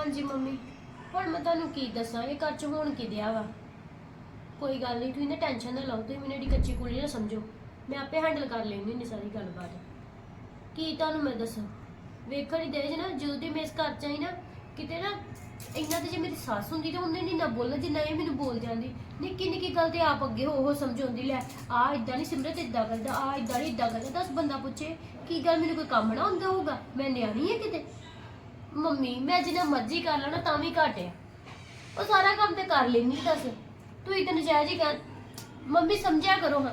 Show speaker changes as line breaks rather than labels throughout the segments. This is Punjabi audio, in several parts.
ਹਾਂਜੀ ਮੰਮੀ। ਹੁਣ ਮੈਂ ਤੁਹਾਨੂੰ ਕੀ ਦੱਸਾਂ, ਇਹ ਘਰ ਚ ਹੋਣ ਕੀ ਦਿਆ ਵਾ? ਕੋਈ ਗੱਲ ਨਹੀਂ, ਤੁਸੀਂ ਨਾ ਟੈਨਸ਼ਨ ਨਾ ਲਓ, ਤੁਸੀਂ ਮੈਨੂੰ ਏਡੀ ਕੱਚੀ ਕੁੜੀ ਨਾ ਸਮਝੋ। ਮੈਂ ਆਪੇ ਹੈਂਡਲ ਕਰ ਲੈਂਦੀ ਹੁੰਦੀ ਸਾਰੀ ਗੱਲਬਾਤ। ਕੀ ਤੁਹਾਨੂੰ ਮੈਂ ਦੱਸਾਂ? ਵੇਖਣ ਹੀ ਦੇ ਜੇ ਨਾ, ਜਦੋਂ ਦੀ ਮੈਂ ਇਸ ਘਰ ਚ ਆਈ ਨਾ, ਕਿਤੇ ਨਾ ਇਹਨਾਂ ਤੇ ਜੇ ਮੇਰੀ ਸੱਸ ਹੁੰਦੀ ਤਾਂ ਉਹਨੇ ਨਹੀਂ ਨਾ ਬੋਲਣਾ, ਜਿੰਨਾ ਇਹ ਮੈਨੂੰ ਬੋਲ ਜਾਂਦੀ। ਨਿੱਕੀ ਨਿੱਕੀ ਗੱਲ ਤੇ ਆਪ ਅੱਗੇ ਹੋ ਹੋ ਸਮਝਾਉਂਦੀ, ਲੈ, ਆ ਇਦਾਂ ਨਹੀਂ ਸਿਮਰਤ ਇਦਾਂ ਕਰਦਾ, ਆ ਇਦਾਂ ਨਹੀਂ ਇਦਾਂ ਕਰਦਾ, ਦਸ ਬੰਦਾ ਪੁੱਛੇ, ਕੀ ਗੱਲ, ਮੈਨੂੰ ਕੋਈ ਕੰਮ ਨਾ ਹੁੰਦਾ ਹੋਊਗਾ? ਮੈਂ ਨਿਆਣੀ ਹੈ ਕਿਤੇ? ਮੰਮੀ, ਮੈਂ ਜਿੰਨਾ ਮਰਜ਼ੀ ਕਰ ਲੈਣਾ, ਤਾਂ ਵੀ ਘੱਟ ਆ। ਉਹ ਸਾਰਾ ਕੰਮ ਤੇ ਕਰ ਲੈਂਦੀ ਦੱਸ। ਤੂੰ ਇਤਨ ਨਜਾਇਜ਼ ਹੀ ਕਰ। ਮੰਮੀ, ਸਮਝਿਆ ਕਰੋ ਹਾਂ।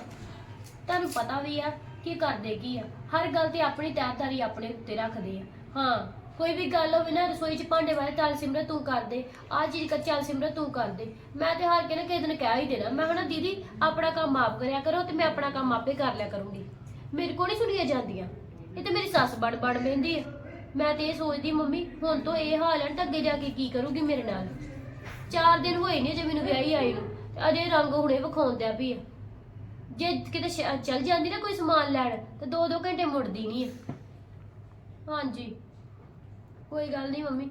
ਤੁਹਾਨੂੰ ਪਤਾ ਵੀ ਆ ਕੀ ਕਰਦੇ ਕੀ ਆ। ਹਰ ਗੱਲ ਤੇ ਆਪਣੀ ਤੈਅਦਾਰੀ ਆਪਣੇ ਉੱਤੇ ਰੱਖਦੇ ਆ। ਹਾਂ, ਕੋਈ ਵੀ ਗੱਲ ਹੋਵੇ ਨਾ, ਰਸੋਈ 'ਚ ਭਾਂਡੇ ਵਾਲੇ, ਚੱਲ ਸਿਮਰਤ ਤੂੰ ਕਰ ਦੇ। ਆ ਚੀਜ਼ ਕਰ, ਚੱਲ ਸਿਮਰਤ ਤੂੰ ਕਰ ਦੇ। ਮੈਂ ਤੇ ਹਾਰ ਕੇ ਨਾ ਕਿਸੇ ਦਿਨ ਕਹਿ ਹੀ ਦੇਣਾ। ਮੈਂ ਹਣਾ ਦੀਦੀ, ਆਪਣਾ ਕੰਮ ਆਪ ਕਰਿਆ ਕਰੋ ਤੇ ਮੈਂ ਆਪਣਾ ਕੰਮ ਆਪੇ ਕਰ ਲਿਆ ਕਰੂੰਗੀ। ਮੇਰੇ ਕੋਲ ਨਹੀਂ ਸੁਣੀਆਂ ਜਾਂਦੀਆਂ। ਇਹ ਤੇ ਮੇਰੀ ਸੱਸ ਬੜ ਬੜ ਬਹਿੰਦੀ ਆ। ਮੈਂ ਤੇ ਇਹ ਸੋਚਦੀ, ਮੰਮੀ, ਹੁਣ ਤੋਂ ਇਹ ਹਾਲ ਹੈ ਤਾਂ ਅੱਗੇ ਜਾ ਕੇ ਕੀ ਕਰੂਗੀ ਮੇਰੇ ਨਾਲ? ਚਾਰ ਦਿਨ ਹੋਏ ਨੇ ਜੇ ਮੈਨੂੰ ਵਿਆਹੀ ਆਈ ਨੂੰ, ਤੇ ਅਜੇ ਰੰਗ ਹੁਣੇ ਵਿਖਾਉਂਦਿਆ ਵੀ ਆ। ਜੇ ਕਿਤੇ ਸ਼- ਚੱਲ ਜਾਂਦੀ ਨਾ ਕੋਈ ਸਮਾਨ ਲੈਣ, ਤਾਂ ਦੋ ਦੋ ਘੰਟੇ ਮੁੜਦੀ ਨਹੀਂ ਆ। ਹਾਂਜੀ। ਕੋਈ ਗੱਲ ਨਹੀਂ ਮੰਮੀ।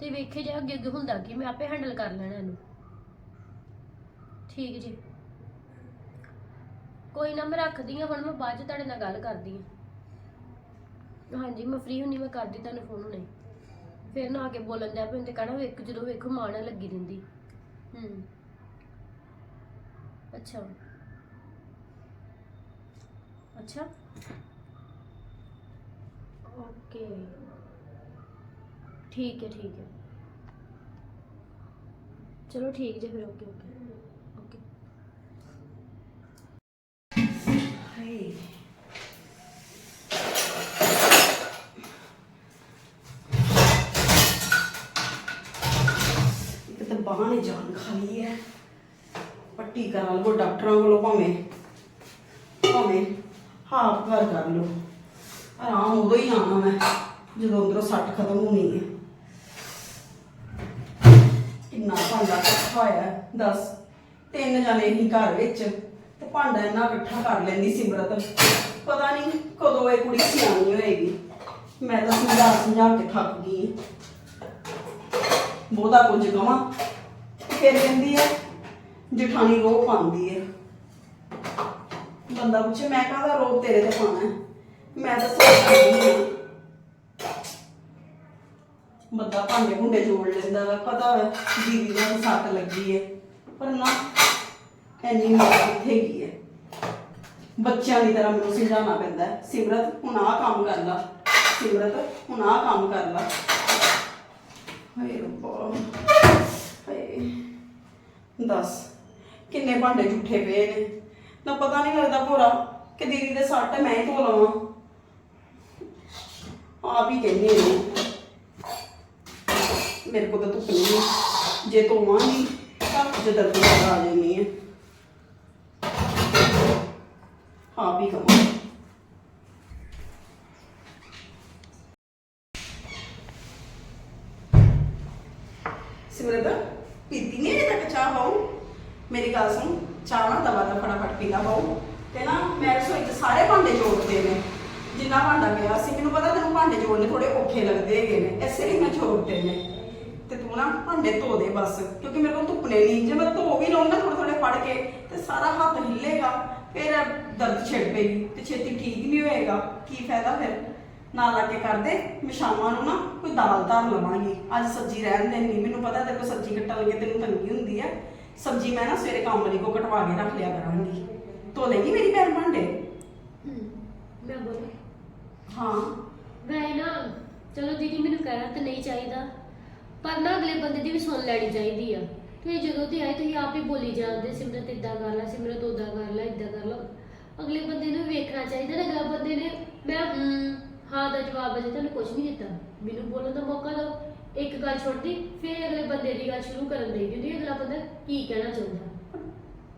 ਤੇ ਵੇਖੇ ਜੇ ਅੱਗੇ ਅੱਗੇ ਹੁੰਦਾ ਕੀ, ਮੈਂ ਆਪੇ ਹੈਂਡਲ ਕਰ ਲੈਣਾ ਇਹਨੂੰ। ਠੀਕ ਜੀ। ਕੋਈ ਨਾ, ਮੈਂ ਰੱਖਦੀ ਹਾਂ ਹੁਣ ਮੈਂ ਬਾਅਦ ਚ ਤੁਹਾਡੇ ਨਾਲ ਗੱਲ ਕਰਦੀ ਹਾਂ ਹਾਂਜੀ, ਮੈਂ ਫ੍ਰੀ ਹੁੰਨੀ ਮੈਂ ਕਰਦੀ ਤੁਹਾਨੂੰ ਫੋਨ ਹੁਣੇ। ਫਿਰ ਨਾ ਆ ਕੇ ਬੋਲਣ ਦਾ ਪੈਂਦੇ ਕਹਣਾ ਵੇਖ ਜਦੋਂ ਵੇਖੋ ਮਾਂ ਨਾਲ ਲੱਗੀ ਰਹਿੰਦੀ। ਹੂੰ। ਅੱਛਾ। ਅੱਛਾ। ਓਕੇ। ਠੀਕ ਹੈ ਠੀਕ ਹੈ। ਚਲੋ ਠੀਕ ਜੇ ਫਿਰ, ਓਕੇ ਓਕੇ। ਓਕੇ।
ਹਾਏ ਇੱਕ ਤਾਂ ਬਾਂਹ ਨੇ ਜਾਨ ਖਾ ਲਈ ਹੈ। ਪੱਟੀ ਕਰਾ ਲਓ ਡਾਕਟਰਾਂ ਕੋਲੋਂ ਭਾਵੇਂ ਭਾਵੇਂ ਹਾਫ ਕਰ ਕਰ ਲਓ। ਆਰਾਮ ਉਦੋਂ ਹੀ ਆਉਣਾ ਮੈਂ ਜਦੋਂ ਅੰਦਰੋਂ ਸੱਟ ਖਤਮ ਹੋਣੀ ਹੈ। ਕਿੰਨਾ ਭਾਂਡਾ ਇਕੱਠਾ ਹੋਇਆ ਹੈ, ਦੱਸ। ਤਿੰਨ ਜਣੇ ਹੀ ਘਰ ਵਿੱਚ ਤੇ ਭਾਂਡਾ ਇੰਨਾ ਇਕੱਠਾ ਕਰ ਲੈਂਦੀ ਸਿਮਰਤ। ਪਤਾ ਨਹੀਂ ਕਦੋਂ ਇਹ ਕੁੜੀ ਸਿਆਣੀ ਹੋਏਗੀ। ਮੈਂ ਤਾਂ ਸਮਝਾ ਸਮਝਾ ਕੇ ਥੱਕ ਗਈ ਬਹੁਤਾ ਕੁਝ ਕਵਾਂ। ਫਿਰ ਕਹਿੰਦੀ ਹੈ ਜਠਾਣੀ ਰੋਹ ਪਾਉਂਦੀ ਹੈ ਬੰਦਾ ਪੁੱਛੇ, ਮੈਂ ਕਾਹਦਾ ਰੋਹ ਤੇਰੇ ਤੇ ਪਾਣਾ ਹੈ? ਮੈਂ ਤਾਂ ਸੋਚਦੀ ਹਾਂ ਬੰਦਾ ਭਾਂਡੇ ਭੁੰਡੇ ਜੋੜ ਲੈਂਦਾ ਵਾ, ਪਤਾ ਵਾ ਦੀਦੀ ਦਾ ਸੱਟ ਲੱਗੀ ਹੈ ਪਰ ਨਾ ਐਨੀ ਮੇਰੀ ਕਿੱਥੇ ਹੈ ਬੱਚਿਆਂ ਦੀ ਤਰ੍ਹਾਂ ਮੈਨੂੰ ਸਮਝਾਉਣਾ ਪੈਂਦਾ ਸਿਮਰਤ, ਹੁਣ ਆਹ ਕੰਮ ਕਰ ਲਾ। ਸਿਮਰਤ, ਹੁਣ ਆਹ ਕੰਮ ਕਰ ਲਾ। ਹਾਏ ਰੱਬਾ। ਦੱਸ, ਕਿੰਨੇ ਭਾਂਡੇ ਝੂਠੇ ਪਏ ਨੇ? ਨਾ ਪਤਾ ਨਹੀਂ ਲੱਗਦਾ ਭੋਰਾ ਕਿ ਦੀਦੀ ਦੇ ਸੱਟ ਮੈਂ ਹੀ ਧੋ ਲਵਾਂ। ਆਪ ਹੀ ਕਹਿੰਦੀ ਨੇ ਮੇਰੇ ਕੋਲ ਤਾਂ ਧੁੱਪ ਨਹੀਂ ਜੇ ਧੋਵਾਂਗੀ ਤਾਂ ਜੇ ਦਰਦ ਆ ਜਾਣੀ ਹੈ। ਆਪ ਹੀ ਕਮਾਂ ਸਿਮਰਤ? ਪੀਤੀ ਨਹੀਂ ਅਜੇ ਤੱਕ ਚਾਹ ਬਾਉ ਮੇਰੀ ਗੱਲ ਸੁਣ, ਚਾਹ ਨਾ ਦਵਾ ਦਾ ਫਟਾਫਟ ਪੀ ਲਾ ਬਾਉ ਤੇ ਨਾ ਮੈਂ ਰਸੋਈ 'ਚ ਸਾਰੇ ਭਾਂਡੇ ਜੋੜਦੇ ਨੇ। ਜਿੰਨਾ ਭਾਂਡਾ ਪਿਆ ਸੀ, ਮੈਨੂੰ ਪਤਾ ਤੈਨੂੰ ਭਾਂਡੇ ਜੋੜਨੇ ਥੋੜੇ ਔਖੇ ਲੱਗਦੇ ਹੈਗੇ ਨੇ। ਇਸੇ ਲਈ ਮੈਂ ਜੋੜਦੇ ਨੇ। ਤੇ ਤੂੰ ਨਾ ਭਾਂਡੇ ਧੋ ਦੇ ਬਸ, ਕਿਉਂਕਿ ਮੇਰੇ ਕੋਲ ਧੁੱਪਨੇ ਨਹੀਂ। ਜੇ ਮੈਂ ਧੋ ਵੀ ਲਵਾਂ ਨਾ ਥੋੜੇ ਥੋੜੇ ਫੜ ਕੇ, ਤੇ ਸਾਰਾ ਹੱਥ ਹਿੱਲੇਗਾ, ਫਿਰ ਦਰਦ ਛਿੜ ਪਏਗੀ ਤੇ ਛੇਤੀ ਠੀਕ ਨਹੀਂ ਹੋਏਗਾ। ਕੀ ਫਾਇਦਾ ਫਿਰ? ਨਾ ਲਾ ਕੇ ਕਰਦੇ ਮੈਂ ਸ਼ਾਮਾਂ ਨੂੰ ਨਾ ਕੋਈ ਦਾਲ ਧਰ ਲਵਾਂਗੀ। ਅੱਜ ਸਬਜ਼ੀ ਰਹਿਣ ਦੇਣੀ ਮੈਨੂੰ ਪਤਾ ਤੇਰੇ ਕੋਲ ਸਬਜ਼ੀ ਕੱਟਣ ਲੱਗੇ ਤੈਨੂੰ ਤੰਗੀ ਹੁੰਦੀ ਹੈ ਸਬਜ਼ੀ ਮੈਂ ਨਾ ਸਵੇਰੇ ਕੰਮ ਵਾਲੀ ਕੋ ਕਟਵਾ ਕੇ ਰੱਖ ਲਿਆ ਕਰਾਂਗੀ। ਧੋ ਲੇਗੀ ਮੇਰੀ ਭੈਣ ਭਾਂਡੇ?
ਮੈਂ ਬੋਲਾਂ
ਹਾਂ।
ਮੈਂ ਨਾ ਚਲੋ ਦੀਦੀ ਮੈਨੂੰ ਕਹਿਣਾ ਤਾਂ ਨਹੀਂ ਚਾਹੀਦਾ ਪਰ ਨਾ ਅਗਲੇ ਬੰਦੇ ਦੀ ਵੀ ਸੁਣ ਲੈਣੀ ਚਾਹੀਦੀ ਆ। ਤੁਸੀਂ ਜਦੋਂ ਤੇ ਆਏ ਤੁਸੀਂ ਆਪ ਹੀ ਬੋਲੀ ਜਾਂਦੇ ਸਿਮਰਤ ਇਦਾਂ ਕਰ ਲੈ ਸਿਮਰਤ ਉਦਾਂ ਕਰ ਲੈ ਇਦਾਂ ਕਰ ਲੈ। ਅਗਲੇ ਬੰਦੇ ਨੂੰ ਵੇਖਣਾ ਚਾਹੀਦਾ ਨਾ ਅਗਲਾ ਬੰਦੇ ਨੇ ਮੈਂ ਹਾਂ ਦਾ ਜਵਾਬ ਅਜੇ ਤੁਹਾਨੂੰ ਕੁਝ ਨਹੀਂ ਦਿੱਤਾ। ਮੈਨੂੰ ਬੋਲਣ ਦਾ ਮੌਕਾ ਦਿਓ। ਇੱਕ ਗੱਲ ਛੋੜਦੀ ਫਿਰ ਅਗਲੇ ਬੰਦੇ ਦੀ ਗੱਲ ਸ਼ੁਰੂ ਕਰਨ ਦੇ ਦਿੰਦੀ ਅਗਲਾ ਬੰਦਾ ਕੀ ਕਹਿਣਾ ਚਾਹੁੰਦਾ।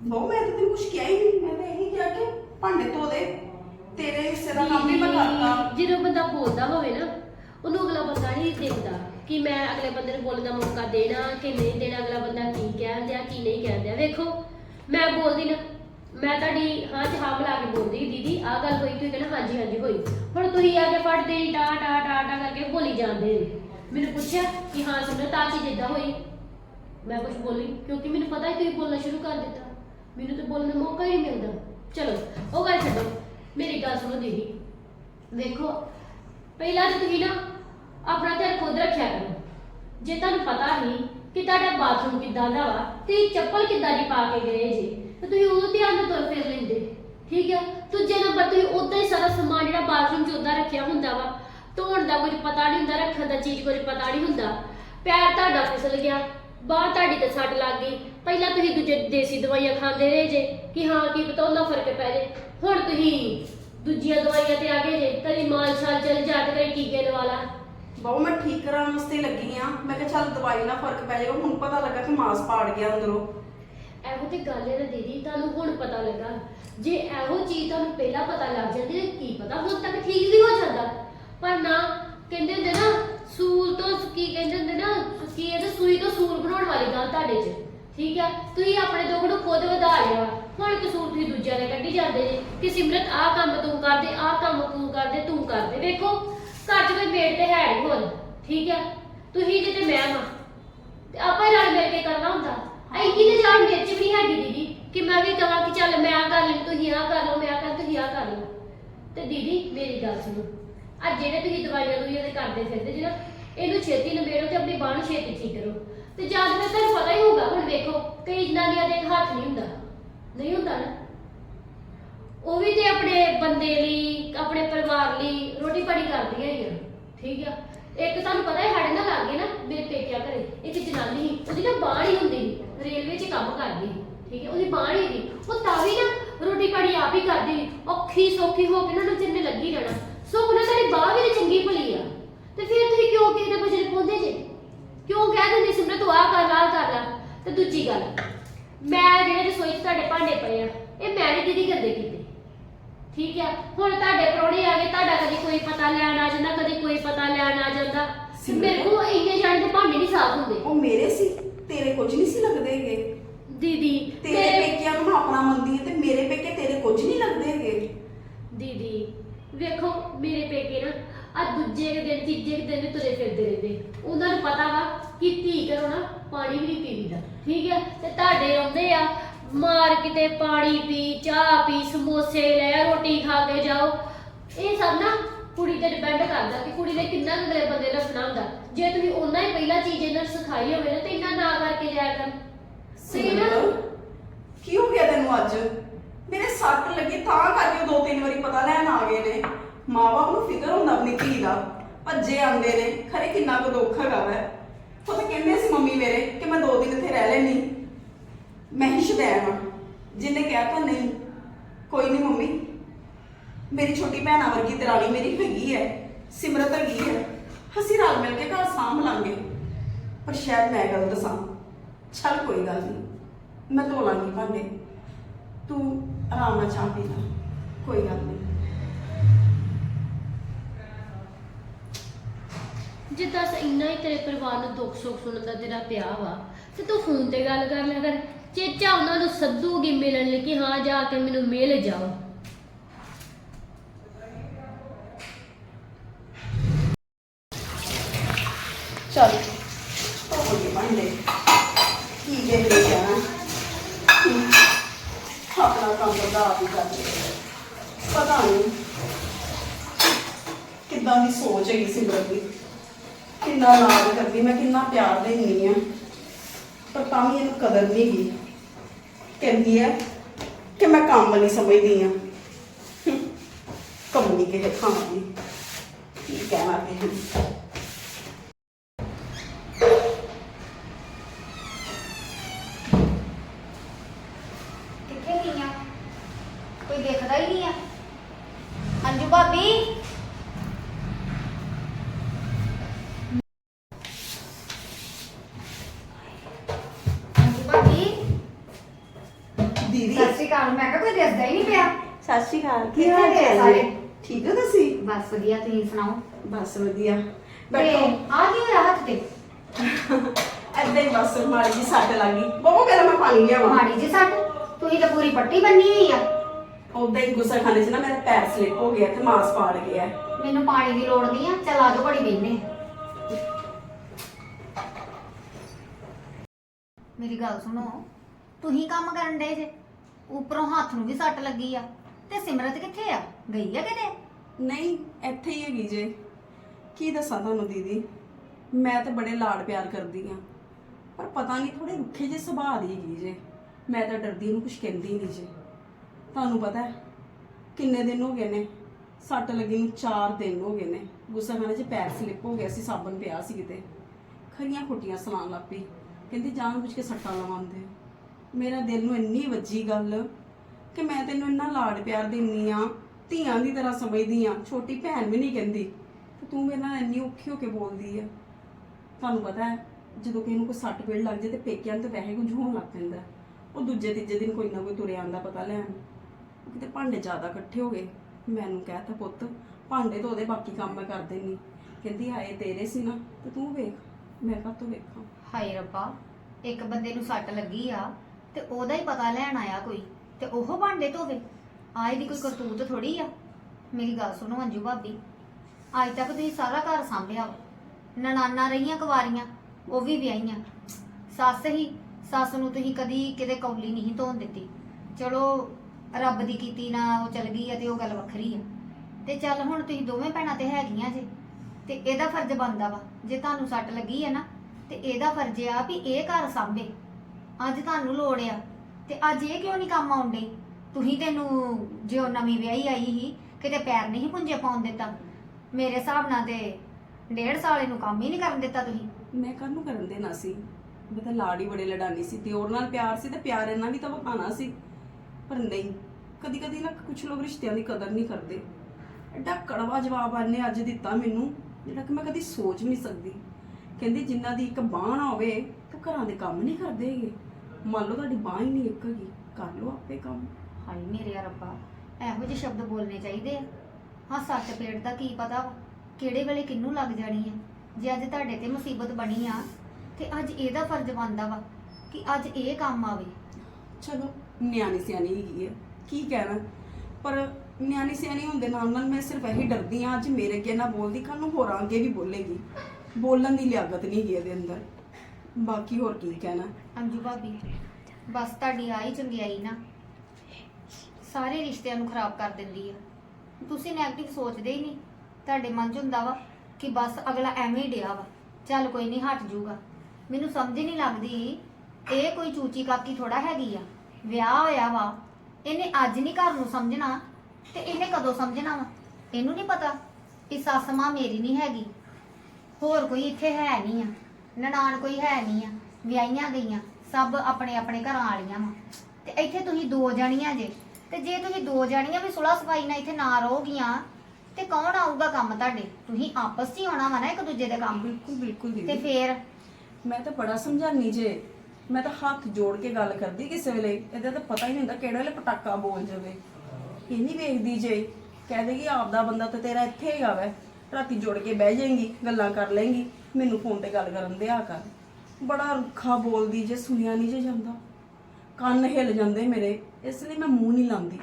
ਬਹੁ ਮੈਂ ਤਾਂ ਤੈਨੂੰ ਕੁਝ ਕਿਹਾ ਹੀ ਨਹੀਂ। ਮੈਂ ਤਾਂ ਇਹੀ ਕਿਹਾ ਕਿ ਭਾਂਡੇ ਧੋ ਦੇ ਤੇਰੇ ਹਿੱਸੇ ਦਾ ਕੰਮ ਵੀ ਮੈਂ ਕਰਤਾ
ਜਦੋਂ ਬੰਦਾ ਬੋਲਦਾ ਹੋਵੇ ਨਾ ਉਹਨੂੰ ਅਗਲਾ ਬੰਦਾ ਨਹੀਂ ਦੇਖਦਾ ਕਿ ਮੈਂ ਅਗਲੇ ਬੰਦੇ ਨੂੰ ਬੋਲਣ ਦਾ ਮੌਕਾ ਦੇਣਾ ਕਿ ਨਹੀਂ ਦੇਣਾ ਅਗਲਾ ਬੰਦਾ ਕੀ ਕਹਿਣ ਦਿਆ ਕੀ ਨਹੀਂ ਕਹਿਣ ਦਿਆ। ਵੇਖੋ ਮੈਂ ਬੋਲਦੀ ਨਾ ਮੈਂ ਤੁਹਾਡੀ ਹਾਂ ਚ ਹਾਂ ਮਿਲਾ ਕੇ ਬੋਲਦੀ ਦੀਦੀ, ਆਹ ਗੱਲ ਹੋਈ, ਤੁਸੀਂ ਕਹਿੰਦਾ ਹਾਂਜੀ ਹਾਂਜੀ ਹੋਈ। ਹੁਣ ਤੁਸੀਂ ਆ ਕੇ ਫੜਦੇ, ਟਾ ਟਾ ਟਾ ਟਾ ਕਰਕੇ ਬੋਲੀ ਜਾਂਦੇ ਨੇ ਮੈਨੂੰ ਪੁੱਛਿਆ ਕਿ ਹਾਂ ਸਿਮਰਤ ਆ ਚੀਜ਼ ਏਦਾਂ ਹੋਈ। ਮੈਂ ਕੁਝ ਬੋਲੀ, ਕਿਉਂਕਿ ਮੈਨੂੰ ਪਤਾ ਹੈ ਤੁਸੀਂ ਬੋਲਣਾ ਸ਼ੁਰੂ ਕਰ ਦਿੱਤਾ। ਮੈਨੂੰ ਤਾਂ ਬੋਲਣ ਦਾ ਮੌਕਾ ਹੀ ਨਹੀਂ ਮਿਲਦਾ। ਚਲੋ, ਉਹ ਗੱਲ ਛੱਡੋ। ਮੇਰੀ ਗੱਲ ਸੁਣੋ ਦੀਦੀ। ਵੇਖੋ, ਪਹਿਲਾਂ ਤਾਂ ਤੁਸੀਂ ਨਾ ਆਪਣਾ ਧਿਆਨ ਖੁਦ ਰੱਖਿਆ ਕਰੋ। ਜੇ ਤੁਹਾਨੂੰ ਪਤਾ ਹੀ ਕਿ ਤੁਹਾਡਾ ਬਾਥਰੂਮ ਕਿੱਦਾਂ ਦਾ ਵਾ ਤੇ ਚੱਪਲ ਕਿੱਦਾਂ ਦੀ ਪਾ ਕੇ ਗਏ ਜੀ? ਤੇ ਤੁਸੀਂ ਉਦੋਂ ਧਿਆਨ ਨਾਲ ਤੁਰ ਫਿਰ ਲੈਂਦੇ। ਠੀਕ ਹੈ ਦੂਜੇ ਨੰਬਰ ਤੁਸੀਂ ਉਦਾਂ ਹੀ ਸਾਰਾ ਸਮਾਨ ਜਿਹੜਾ ਬਾਥਰੂਮ 'ਚ ਉਦਾਂ ਰੱਖਿਆ ਹੁੰਦਾ ਵਾ, ਧੋਣ ਦਾ ਕੁਝ ਪਤਾ ਨਹੀਂ ਹੁੰਦਾ, ਰੱਖਣ ਦਾ ਚੀਜ਼ ਕੁਝ ਪਤਾ ਨਹੀਂ ਹੁੰਦਾ। ਪੈਰ ਤੁਹਾਡਾ ਫਿਸਲ ਗਿਆ, ਬਾਹ ਤੁਹਾਡੀ ਤੇ ਸੱਟ ਲੱਗ ਗਈ। ਪਹਿਲਾਂ ਤੁਸੀਂ ਦੂਜੇ ਦੇਸੀ ਦਵਾਈਆਂ ਖਾਂਦੇ ਰਹੇ ਜੇ, ਕਿ ਹਾਂ, ਕੀ ਪਤਾ ਉਹਨਾਂ ਫ਼ਰਕ ਪੈ ਜੇ। ਹੁਣ ਤੁਸੀਂ ਦੂਜੀਆਂ ਦਵਾਈਆਂ ਤੇ ਆ ਗਏ ਜੇ, ਕਦੀ ਮਾਲ ਚੱਲ ਜਾ ਤੇ ਕਦੀ ਟੀਕੇ ਲਵਾ ਲਾ।
ਬਹੁ, ਮੈਂ ਠੀਕ ਕਰਾਉਣ ਵਾਸਤੇ ਲੱਗੀ ਆ। ਮੈਂ ਕਿਹਾ ਚੱਲ ਦਵਾਈ ਨਾਲ ਫ਼ਰਕ ਪੈ ਜਾਏਗਾ, ਹੁਣ ਪਤਾ ਲੱਗਾ ਕਿ ਮਾਸ ਪਾੜ ਗਿਆ ਅੰਦਰੋਂ।
ਇਹੋ ਤੇ ਗੱਲ ਹੈ ਨਾ ਦੀਦੀ, ਤੁਹਾਨੂੰ ਹੁਣ ਪਤਾ ਲੱਗਾ। ਜੇ ਇਹੋ ਚੀਜ਼ ਤੁਹਾਨੂੰ ਪਹਿਲਾਂ ਪਤਾ ਲੱਗ ਜਾਂਦੀ ਤਾਂ ਕੀ ਪਤਾ, ਹੁਣ ਤੱਕ ਠੀਕ ਵੀ ਹੋ ਜਾਂਦਾ। ਪਰ ਨਾ, ਕਹਿੰਦੇ ਹੁੰਦੇ ਨਾ, ਸੂਲ ਤੋਂ ਕੀ ਕਹਿੰਦੇ ਹੁੰਦੇ ਨਾ, ਕੀ ਇਹਦੇ ਸੂਈ ਤੋਂ ਸੂਲ ਬਣਾਉਣ ਵਾਲੀ ਗੱਲ ਤੁਹਾਡੇ 'ਚ। ਠੀਕ ਹੈ? ਤੁਸੀਂ ਆਪਣੇ ਦੁੱਖ ਨੂੰ ਖੁਦ ਵਧਾ ਲਿਆ। ਹੁਣ ਕਸੂਰ ਤੁਸੀਂ ਦੂਜਿਆਂ ਦੇ ਕੱਢੀ ਜਾਂਦੇ ਜੇ। ਕਿ ਸਿਮਰਤ, ਆਹ ਕੰਮ ਤੂੰ ਕਰਦੇ, ਆਹ ਕੰਮ ਤੂੰ ਕਰਦੇ ਤੂੰ ਕਰਦੇ। ਵੇਖੋ, ਘਰ 'ਚ ਕੋਈ ਮੇਡ ਤੇ ਹੈ ਨਹੀਂ ਹੁਣ। ਠੀਕ ਹੈ? ਤੁਸੀਂ ਜੇ ਤੇ ਮੈਂ ਵਾਂ। ਤੇ ਆਪਾਂ ਰਲ ਮਿਲ ਕੇ ਕਰਨਾ ਹੁੰਦਾ। ਐਡੀ ਤੇ ਜਾਣ ਮੇਰੇ ਵੀ ਨਹੀਂ ਹੈਗੀ ਦੀਦੀ? ਕਿ ਮੈਂ ਵੀ ਕਹਾਂ ਕਿ ਚੱਲ ਮੈਂ ਆ ਕਰ ਲਈ, ਤੁਸੀਂ ਆ ਕਰ ਲਓ, ਮੈਂ ਆ ਕਰ, ਤੁਸੀਂ ਆ ਕਰ ਲਓ। ਤੇ ਦੀਦੀ, ਮੇਰੀ ਗੱਲ ਸੁਣੋ। ਆ ਜਿਹੜੇ ਤੁਸੀਂ ਦਵਾਈਆਂ ਦੂਈਆਂ ਦੇ ਕਰਦੇ ਫਿਰਦੇ ਜੀ ਨਾ, ਇਹਨੂੰ ਛੇਤੀ ਨਿਬੇੜੋ ਤੇ ਆਪਣੀ ਬਾਹ ਨੂੰ ਛੇਤੀ ਠੀਕ ਕਰੋ। ਤੇ ਜਦ ਮੈਂ ਤੁਹਾਨੂੰ ਪਤਾ ਹੀ ਹੋਊਗਾ, ਹੁਣ ਵੇਖੋ, ਕਈ ਜਨਾਨੀਆਂ ਦੇ ਹੱਥ ਨਹੀਂ ਹੁੰਦਾ। ਨਹੀਂ ਹੁੰਦਾ ਨਾ? ਉਹ ਵੀ ਤੇ ਆਪਣੇ ਬੰਦੇ ਲਈ, ਆਪਣੇ ਪਰਿਵਾਰ ਲਈ ਰੋਟੀ ਪਾਣੀ ਕਰਦੀਆਂ ਹੀ ਆ। ਠੀਕ ਆ? ਇੱਕ ਤੁਹਾਨੂੰ ਪਤਾ ਹੈ ਸਾਡੇ ਨਾਲ ਲੱਗੇ ਨਾ ਮੇਰੇ ਪੇਕਿਆ ਘਰੇ। ਇੱਕ ਜਨਾਨੀ ਸੀ ਉਹਦੀ ਨਾ ਬਾਂਹ ਨਹੀਂ ਹੁੰਦੀ। ਸੀ, ਰੇਲਵੇ 'ਚ ਕੰਮ ਕਰਦੀ। ਸੀ, ਠੀਕ ਹੈ ਉਹਦੀ ਬਾਂਹ ਨਹੀਂ ਸੀ ਉਹ ਤਾਂ ਵੀ ਨਾ ਰੋਟੀ ਪਾਣੀ ਆਪ ਹੀ ਕਰਦੀ। ਸੀ। ਔਖੀ ਸੌਖੀ ਹੋ ਕੇ ਨਾ ਉਹਨੂੰ ਚੰਨੇ ਲੱਗੀ ਰਹਿਣਾ ਸੋ ਨਾਲ ਤੁਹਾਡੀ ਬਾਂਹ ਵੀ ਤੇ ਚੰਗੀ ਭਲੀ ਆ। ਤੇ ਫਿਰ ਤੁਸੀਂ ਕਿਉਂ ਕਿਸੇ ਦੇ ਬਜਟ ਪਾਉਂਦੇ ਜੇ? ਕਿਉਂ ਕਹਿ ਦਿੰਦੇ ਸਿਮਰਤ ਤੂੰ ਆਹ ਕਰ ਲਾ ਆਹ ਕਰ ਲਾ। ਤੇ ਦੂਜੀ ਗੱਲ ਮੈਂ ਜਿਹੜੇ ਰਸੋਈ 'ਚ ਤੁਹਾਡੇ ਭਾਂਡੇ ਪਏ ਆ ਇਹ ਮੈਂ ਨਹੀਂ ਦੀਦੀ ਗੰਦੇ ਕੀਤੇ। ਠੀਕ ਹੈ ਹੁਣ ਤੁਹਾਡੇ ਪ੍ਰਾਹੁਣੇ ਆ ਗਏ ਤੁਹਾਡਾ ਕਦੀ ਕੋਈ ਪਤਾ ਲੈਣ ਆ ਜਾਂਦਾ ਕਦੀ ਕੋਈ ਪਤਾ ਲੈਣ ਆ ਜਾਂਦਾ। ਤੇ ਮੇਰੇ ਕੋਲ ਇੰਨੇ ਜਾਣ ਦੇ ਭਾਂਡੇ ਨਹੀਂ ਸਾਫ਼ ਹੁੰਦੇ।
ਉਹ ਮੇਰੇ ਸੀ? ਤੇਰੇ ਕੁਝ ਨਹੀਂ ਸੀ ਲੱਗਦੇ ਹੈਗੇ?
ਦੀਦੀ
ਤੇਰੇ
ਮੇਰੇ
ਪੇਕਿਆਂ ਨੂੰ ਮੈਂ ਆਪਣਾ ਮੰਨਦੀ ਹਾਂ ਤੇ ਮੇਰੇ ਪੇਕੇ ਤੇਰੇ ਕੁਝ ਨਹੀਂ ਲੱਗਦੇ ਹੈਗੇ?
ਦੀਦੀ ਵੇਖੋ ਮੇਰੇ ਪੇਕੇ ਨਾ ਆ ਦੂਜੇ ਕੁ ਦਿਨ ਤੀਜੇ ਕੁ ਦਿਨ ਵੀ ਤੁਰੇ ਫਿਰਦੇ ਰਹਿੰਦੇ। ਉਹਨਾਂ ਨੂੰ ਪਤਾ ਵਾ ਕਿ ਧੀ ਘਰੋਂ ਨਾ ਪਾਣੀ ਵੀ ਨਹੀਂ ਪੀਵੀਦਾ ਠੀਕ ਹੈ ਤੇ ਤੁਹਾਡੇ ਆਉਂਦੇ ਆ ਮਾਰ ਕਿਤੇ ਪਾਣੀ ਪੀ ਚਾਹ ਪੀ ਸਮੋਸੇ ਲੈ ਰੋਟੀ ਖਾ ਕੇ ਜਾਓ। ਇਹ ਸਭ ਨਾ ਕੁੜੀ ਤੇ ਡਿਪੈਂਡ ਕਰਦਾ ਕਿ ਕੁੜੀ ਨੇ ਕਿੰਨਾ ਕੁ ਅਗਲੇ ਬੰਦੇ ਰੱਖਣਾ ਹੁੰਦਾ। ਜੇ ਤੁਸੀਂ ਉਹਨਾਂ ਹੀ ਪਹਿਲਾਂ ਚੀਜ਼ ਇਹਨਾਂ ਨੂੰ ਸਿਖਾਈ ਹੋਵੇ ਨਾ ਤੇ ਇਹਨਾਂ ਨਾ ਕਰਕੇ ਜਾਇਆ ਕਰ। ਸਹੀ ਨਾ?
ਸਿਮਰਨ, ਕੀ ਹੋ ਗਿਆ ਤੈਨੂੰ ਅੱਜ? ਮੇਰੇ ਸੱਟ ਲੱਗੀ ਤਾਂ ਕਰਕੇ ਦੋ ਤਿੰਨ ਵਾਰੀ ਪਤਾ ਲੈਣ ਆ ਗਏ ਨੇ। ਮਾਂ-ਬਾਪ ਨੂੰ ਫਿਕਰ ਹੁੰਦਾ ਆਪਣੀ ਧੀ ਦਾ। ਭੱਜੇ ਆਉਂਦੇ ਨੇ ਖਰੇ ਕਿੰਨਾ ਕੁ ਦੁੱਖ ਹੈਗਾ ਵੈ। ਉਹ ਤਾਂ ਕਹਿੰਦੇ ਸੀ ਮੰਮੀ ਮੇਰੇ ਕਿ ਮੈਂ ਦੋ ਦਿਨ ਇੱਥੇ ਰਹਿ ਲੈਣੀ ਮੈਂ ਹੀ ਸ਼ੁਦੈਣ ਹਾਂ। ਜਿਹਨੇ ਕਿਹਾ ਤਾਂ ਨਹੀਂ। ਕੋਈ ਨਹੀਂ ਮੰਮੀ। ਮੇਰੀ ਛੋਟੀ ਭੈਣਾ ਵਰਗੀ ਦਰਾਣੀ ਮੇਰੀ ਹੈਗੀ ਹੈ, ਸਿਮਰਤ ਹੈਗੀ ਹੈ। ਅਸੀਂ ਰਲ ਮਿਲ ਕੇ ਘਰ ਸਾਂਭ ਲਾਂਗੇ। ਪਰ ਸ਼ਾਇਦ ਮੈਂ ਗੱਲ ਦੱਸਾਂ ਚੱਲ ਕੋਈ ਗੱਲ ਨਹੀਂ। ਮੈਂ ਧੋ ਲਾਂਗੀ ਭਾਂਡੇ। ਤੂੰ ਆਰਾਮ ਨਾਲ ਚਾਹ ਪੀ ਲੈ। ਕੋਈ ਗੱਲ ਨਹੀਂ।
ਜੇ ਦੱਸ ਇੰਨਾ ਹੀ ਤੇਰੇ ਪਰਿਵਾਰ ਨੂੰ ਦੁੱਖ ਸੁੱਖ ਸੁਣਨ ਦਾ ਤੇਰਾ ਪਿਆ ਵਾ, ਤੇ ਤੂੰ ਫੋਨ ਤੇ ਗੱਲ ਕਰ ਲਿਆ ਕਰ। ਚੇਚਾ ਉਹਨਾਂ ਨੂੰ ਸੱਦੂਗੀ ਮਿਲਣ ਲਈ ਕਿ ਹਾਂ ਜਾ ਕੇ ਮੈਨੂੰ ਮਿਲ ਜਾਓ।
ਚੱਲ। ਧੋ ਕੇ ਭਾਂਡੇ। ਕੀ ਦੇ ਦੇ ਜਾਣਾ? ਆਪਣਾ ਕੰਮ ਤਾਂ ਆਪ ਹੀ ਕਰਦੇ ਪਤਾ ਨਹੀਂ ਕਿੱਦਾਂ ਦੀ ਸੋਚ ਹੈਗੀ ਸਿਮਰਤ ਦੀ। ਕਿੰਨਾ ਲਾਡ ਕਰਦੀ, ਮੈਂ ਕਿੰਨਾ ਪਿਆਰ ਦਿੰਦੀ ਆ ਪਰ ਤਾਂ ਵੀ ਇਹਨੂੰ ਕਦਰ ਨਹੀਂ ਹੈਗੀ। ਕਹਿੰਦੀ ਹੈ ਕਿ ਮੈਂ ਕੰਮ ਵਾਲੀ ਸਮਝਦੀ ਆ। ਕੰਮ ਨਹੀਂ ਕਿ ਖਾਵਾਂਗੀ ਕੀ ਕਹਿਣਾ ਤੇ
ਸਤਿ ਸ਼੍ਰੀ
ਕੀ ਹਾਲ ਚਾਲ ਹੈ ਠੀਕ ਹੋ ਤੁਸੀਂ?
ਬਸ ਵਧੀਆ ਤੁਸੀਂ ਸੁਣਾਓ?
ਬਸ ਵਧੀਆ। ਬੈਠੋ।
ਆ ਕੀ ਹੋਇਆ ਹੱਥ ਤੇ?
ਐਦਾਂ ਬਸ ਮਾੜੀ ਜੀ ਸੱਟ ਲੱਗੀ ਬਹੁਤ ਪਹਿਲਾਂ ਮੈਂ ਪਾਣੀ ਲਿਆਵਾਂ।
ਮਾੜੀ ਜੀ ਸੱਟ? ਤੁਸੀਂ ਤਾਂ ਪੂਰੀ ਪੱਟੀ ਬੰਨੀ ਹੋਈ ਆ।
ਉਦਾਂ ਗੁੱਸਾ ਖਾਣੇ ਚ ਨਾ ਮੇਰਾ ਪੈਰ ਸਲਿਪ ਹੋ ਗਿਆ ਤੇ ਮਾਸ ਪਾੜ ਗਿਆ।
ਮੈਨੂੰ ਪਾਣੀ ਦੀ ਲੋੜ ਨਹੀਂ ਆ ਚਲਾ ਦੋ ਜਾਓ ਬੜੀ ਬੈਨੇ ਮੇਰੀ ਗੱਲ ਸੁਣੋ ਤੁਸੀਂ ਕੰਮ ਕਰਨ ਦੇ ਜੇ? ਉਪਰੋਂ ਹੱਥ ਨੂੰ ਵੀ ਸੱਟ ਲੱਗੀ ਆ। ਤੇ ਸਿਮਰਤ ਕਿੱਥੇ ਆ? ਗਈ ਆ ਕਿਤੇ?
ਨਹੀਂ, ਇੱਥੇ ਹੀ ਹੈਗੀ ਜੇ। ਕੀ ਦੱਸਾਂ ਤੁਹਾਨੂੰ ਦੀਦੀ? ਮੈਂ ਤਾਂ ਬੜੇ ਲਾਡ ਪਿਆਰ ਕਰਦੀ ਆ। ਪਰ ਪਤਾ ਨਹੀਂ ਥੋੜੇ ਰੁੱਖੇ ਜਿਹੇ ਸੁਭਾਅ ਦੀ ਹੈਗੀ ਜੇ। ਮੈਂ ਤਾਂ ਡਰਦੀ ਉਹਨੂੰ ਕੁਝ ਕਹਿੰਦੀ ਨਹੀਂ ਜੇ। ਤੁਹਾਨੂੰ ਪਤਾ ਹੈ, ਕਿੰਨੇ ਦਿਨ ਹੋ ਗਏ ਨੇ? ਸੱਟ ਲੱਗੀ ਨੂੰ 4 ਦਿਨ ਹੋ ਗਏ ਨੇ। ਗੁੱਸਾਖਾਨੇ 'ਚ ਪੈਰ ਸਲਿੱਪ ਹੋ ਗਿਆ ਸੀ, ਸਾਬਣ ਪਿਆ ਸੀ ਕਿਤੇ। ਖਰੀਆਂ ਖੁੱਟੀਆਂ ਸੁਣਾਉਣ ਲੱਗ ਪਈ। ਕਹਿੰਦੀ, ਜਾਣ ਬੁੱਝ ਕੇ ਸੱਟਾਂ ਲਵਾਉਂਦੇ। ਮੇਰਾ ਦਿਲ ਨੂੰ ਇੰਨੀ ਵੱਜੀ ਗੱਲ। ਕਿ ਮੈਂ ਤੈਨੂੰ ਇੰਨਾ ਲਾਡ ਪਿਆਰ ਦਿੰਨੀ ਆ, ਧੀਆਂ ਦੀ ਤਰ੍ਹਾਂ ਸਮਝਦੀ ਆ, ਛੋਟੀ ਭੈਣ ਵੀ ਨਹੀਂ ਕਹਿੰਦੀ। ਤੇ ਤੂੰ ਮੇਰੇ ਨਾਲ ਇੰਨੀ ਔਖੀ ਹੋ ਕੇ ਬੋਲਦੀ ਆ। ਤੁਹਾਨੂੰ ਪਤਾ ਹੈ, ਜਦੋਂ ਕਿਸੇ ਨੂੰ ਕੋਈ ਸੱਟ ਪੇੜ ਲੱਗ ਜੇ ਤੇ ਪੇਕਿਆਂ ਨੂੰ ਤਾਂ ਵੈਸੇ ਕੁਝ ਹੋਣ ਲੱਗ ਪੈਂਦਾ ਉਹ ਦੂਜੇ ਤੀਜੇ ਦਿਨ ਕੋਈ ਨਾ ਕੋਈ ਤੁਰਿਆ ਆਂਦਾ ਪਤਾ ਲੈਣ। ਕਿਤੇ ਭਾਂਡੇ ਜ਼ਿਆਦਾ ਇਕੱਠੇ ਹੋ ਗਏ। ਮੈਨੂੰ ਕਹਿਤਾ ਪੁੱਤ, ਭਾਂਡੇ ਧੋ ਉਹਦੇ ਬਾਕੀ ਕੰਮ ਮੈਂ ਕਰ ਦੇਣੀ ਕਹਿੰਦੀ ਆਏ ਤੇਰੇ ਸੀ ਨਾ, ਤੇ ਤੂੰ ਵੇਖ, ਮੈਂ ਕਾ ਤੂੰ ਵੇਖਾਂ?
ਹਾਏ ਰੱਬਾ, ਇੱਕ ਬੰਦੇ ਨੂੰ ਸੱਟ ਲੱਗੀ ਆ ਤੇ ਉਹਦਾ ਹੀ ਪਤਾ ਲੈਣ ਆਇਆ ਕੋਈ। ਤੇ ਉਹ ਭਾਂਡੇ ਧੋਵੇ। ਆਏ ਦੀ ਕੋਈ ਕਰਤੂਤ ਥੋੜੀ ਆ। ਮੇਰੀ ਗੱਲ ਸੁਣੋ ਅੰਜੂ ਭਾਬੀ। ਅੱਜ ਤੱਕ ਤੁਸੀਂ ਸਾਰਾ ਘਰ ਸੰਭਿਆ ਵਾ। ਨਨਾਨਾ ਰਹੀਆਂ ਕੁਵਾਰੀਆਂ, ਉਹ ਵੀ ਵਿਆਹੀਆਂ। ਸੱਸ ਹੀ, ਸੱਸ ਨੂੰ ਤੁਸੀਂ ਕਦੀ ਕਿਤੇ ਕੌਲੀ ਨਹੀਂ ਧੋਣ ਦਿੱਤੀ। ਚਲੋ, ਰੱਬ ਦੀ ਕੀਤੀ ਨਾ ਉਹ ਚਲ ਗਈ ਆ ਤੇ ਉਹ ਗੱਲ ਵੱਖਰੀ ਆ। ਤੇ ਚੱਲ ਹੁਣ ਤੁਸੀਂ ਦੋਵੇਂ ਭੈਣਾਂ ਤੇ ਹੈਗੀਆਂ ਜੇ। ਤੇ ਇਹਦਾ ਫਰਜ਼ ਬਣਦਾ ਵਾ। ਜੇ ਤੁਹਾਨੂੰ ਸੱਟ ਲੱਗੀ ਆ ਨਾ, ਤੇ ਇਹਦਾ ਫਰਜ਼ ਆ ਵੀ ਇਹ ਘਰ ਸਾਂਭੇ। ਅੱਜ ਤੁਹਾਨੂੰ ਲੋੜ ਆ ਤੇ ਅੱਜ ਇਹ ਕਿਉਂ ਨਹੀਂ ਕੰਮ ਆਉਂਦੇ ਤੁਸੀਂ ਤੈਨੂੰ ਜਿਉ ਨਵੀਂ ਵਿਆਹੀ ਆਈ ਸੀ, ਕਿਤੇ ਪੈਰ ਨਹੀਂ ਪੁੰਜੇ ਪਾਉਣ ਦਿੱਤਾ। ਮੇਰੇ ਹਿਸਾਬ ਨਾਲ ਤੇ ਡੇਢ ਸਾਲ ਇਹਨੂੰ ਕੰਮ ਹੀ ਨਹੀਂ ਕਰਨ ਦਿੱਤਾ ਤੁਸੀਂ।
ਮੈਂ ਕਾਹਨੂੰ ਕਰਨ ਦੇਣਾ ਸੀ? ਮੈਂ ਤਾਂ ਲਾੜੀ ਬੜੇ ਲੜਾਨੀ ਸੀ ਦਿਓਰ ਨਾਲ ਪਿਆਰ ਸੀ ਤੇ ਪਿਆਰ ਇਹਨਾਂ ਵੀ ਤਾਂ ਵਿਖਾਣਾ ਸੀ। ਪਰ ਨਹੀਂ ਕਦੀ ਕਦੀ ਨਾ ਕੁਝ ਲੋਕ ਰਿਸ਼ਤਿਆਂ ਦੀ ਕਦਰ ਨਹੀਂ ਕਰਦੇ। ਐਡਾ ਕੜਵਾ ਜਵਾਬ ਆਨੇ ਅੱਜ ਦਿੱਤਾ ਮੈਨੂੰ, ਜਿਹੜਾ ਕਿ ਮੈਂ ਕਦੀ ਸੋਚ ਵੀ ਨਹੀਂ ਸਕਦੀ। ਕਹਿੰਦੀ ਜਿਨ੍ਹਾਂ ਦੀ ਇੱਕ ਬਾਹ ਨਾ ਹੋਵੇ, ਤਾਂ ਘਰਾਂ ਦੇ ਕੰਮ ਨਹੀਂ ਕਰਦੇ ਹੈਗੇ। ਮੰਨ ਲਓ ਤੁਹਾਡੀ ਬਾਹ ਹੀ ਨਹੀਂ ਇੱਕ ਹੈਗੀ ਕਰ ਲਓ ਆਪੇ ਕੰਮ।
ਹਾਏ ਮੇਰੇ ਰੱਬਾ ਇਹੋ ਜਿਹੇ ਸ਼ਬਦ ਬੋਲਣੇ ਚਾਹੀਦੇ ਆ। ਹਾਂ ਸੱਟ ਪੇਟ ਦਾ ਕੀ ਪਤਾ ਵਾ ਕਿਹੜੇ ਵੇਲੇ ਕਿੰਨੂੰ ਲੱਗ ਜਾਣੀ ਆ। ਜੇ ਅੱਜ ਤੁਹਾਡੇ ਤੇ ਮੁਸੀਬਤ ਬਣੀ ਆ ਤੇ ਅੱਜ ਇਹਦਾ ਫਰਜ਼ ਬਣਦਾ ਵਾ ਕਿ ਅੱਜ ਇਹ ਕੰਮ ਆਵੇ।
ਚਲੋ ਨਿਆਣੀ ਸਿਆਣੀ ਹੈਗੀ ਹੈ ਕੀ ਕਹਿਣਾ। ਪਰ ਨਿਆਣੀ ਸਿਆਣੀ ਹੋਣ ਦੇ ਨਾਲ ਨਾਲ ਮੈਂ ਸਿਰਫ ਇਹੀ ਡਰਦੀ ਆ ਅੱਜ ਮੇਰੇ ਅੱਗੇ ਨਾ ਬੋਲਦੀ ਕੱਲ ਨੂੰ ਹੋਰਾਂ ਅੱਗੇ ਵੀ ਬੋਲੇਗੀ। ਬੋਲਣ ਦੀ ਲਿਆਕਤ ਨਹੀਂ ਹੈਗੀ ਇਹਦੇ ਅੰਦਰ। ਬਾਕੀ ਹੋਰ ਕੀ ਕਹਿਣਾ?
ਅੰਜੂ ਭਾਬੀ, ਬਸ ਤੁਹਾਡੀ ਆਈ ਚੰਗਿਆਈ ਨਾ। ਸਾਰੇ ਰਿਸ਼ਤਿਆਂ ਨੂੰ ਖਰਾਬ ਕਰ ਦਿੰਦੀ ਆ। ਤੁਸੀਂ 네ਗੇਟਿਵ ਸੋਚਦੇ ਹੀ ਨਹੀਂ। ਤੁਹਾਡੇ ਮਨ 'ਚ ਹੁੰਦਾ ਵਾ ਕਿ ਬਸ ਅਗਲਾ ਐਵੇਂ ਹੀ ਡਿਆ ਵਾ। ਚੱਲ ਕੋਈ ਨਹੀਂ, ਹਟ ਜਾਊਗਾ। ਮੈਨੂੰ ਸਮਝ ਨਹੀਂ ਲੱਗਦੀ ਇਹ ਕੋਈ ਚੂਚੀ ਕਾਕੀ ਥੋੜਾ ਹੈਗੀ ਆ। ਵਿਆਹ ਹੋਇਆ ਵਾ, ਇਹਨੇ ਅੱਜ ਨਹੀਂ ਘਰ ਨੂੰ ਸਮਝਣਾ ਤੇ ਇਹਨੇ ਕਦੋਂ ਸਮਝਣਾ ਵਾ? ਇਹਨੂੰ ਨਹੀਂ ਪਤਾ ਕਿ ਸੱਸ ਮਾਂ ਮੇਰੀ ਨਹੀਂ ਹੈਗੀ। ਹੋਰ ਕੋਈ ਇੱਥੇ ਹੈ ਨਹੀਂ ਆ। ਨਨਾਣ ਕੋਈ ਹੈ ਨਹੀਂ ਆ ਵਿਆਹੀਆਂ ਗਈਆਂ ਸਭ ਆਪਣੇ ਆਪਣੇ ਘਰਾਂ ਵਾਲੀਆਂ ਵਾ। ਤੇ ਇੱਥੇ ਤੁਸੀਂ ਦੋ ਜਣੀਆਂ ਜੇ ਤੇ ਜੇ ਤੁਸੀਂ ਦੋ ਜਣੀਆਂ ਵੀ ਸੁਲਾ ਸਫ਼ਾਈ ਨਾਲ ਇੱਥੇ ਨਾ ਰਹੋਗੀਆਂ ਤੇ ਕੌਣ ਆਊਗਾ ਕੰਮ ਤੁਹਾਡੇ? ਤੁਸੀਂ ਆਪਸ 'ਚ ਹੀ ਆਉਣਾ ਵਾ ਨਾ ਇੱਕ ਦੂਜੇ ਦੇ ਕੰਮ।
ਬਿਲਕੁਲ ਬਿਲਕੁਲ
ਤੇ
ਦੀਦੀ
ਫੇਰ?
ਮੈਂ ਤਾਂ ਬੜਾ ਸਮਝਾਨੀ ਜੇ। ਮੈਂ ਤਾਂ ਹੱਥ ਜੋੜ ਕੇ ਗੱਲ ਕਰਦੀ ਕਿਸੇ ਵੇਲੇ। ਇਹਦਾ ਤਾਂ ਪਤਾ ਹੀ ਨਹੀਂ ਹੁੰਦਾ ਕਿਹੜੇ ਵੇਲੇ ਪਟਾਕਾ ਬੋਲ ਜਾਵੇ। ਇਹ ਨਹੀਂ ਵੇਖਦੀ ਜੇ। ਕਹਿ ਦੇਗੀ ਆਪਦਾ ਬੰਦਾ ਤਾਂ ਤੇਰਾ ਇੱਥੇ ਹੈਗਾ ਵੈ। ਰਾਤੀ ਜੋੜ ਕੇ ਬਹਿ ਜਾਏਗੀ, ਗੱਲਾਂ ਕਰ ਲੇਂਗੀ ਮੈਨੂੰ ਫੋਨ ਤੇ ਗੱਲ ਕਰਨ ਦੇ ਆ ਕਰ। ਬੜਾ ਰੁੱਖਾ ਬੋਲਦੀ ਜੇ, ਸੁਣਿਆ ਨਹੀਂ ਜੇ ਜਾਂਦਾ। ਕੰਨ ਹਿੱਲ ਜਾਂਦੇ ਮੇਰੇ, ਇਸ ਲਈ ਮੈਂ ਮੂੰਹ ਨਹੀਂ ਲਾਉਂਦੀ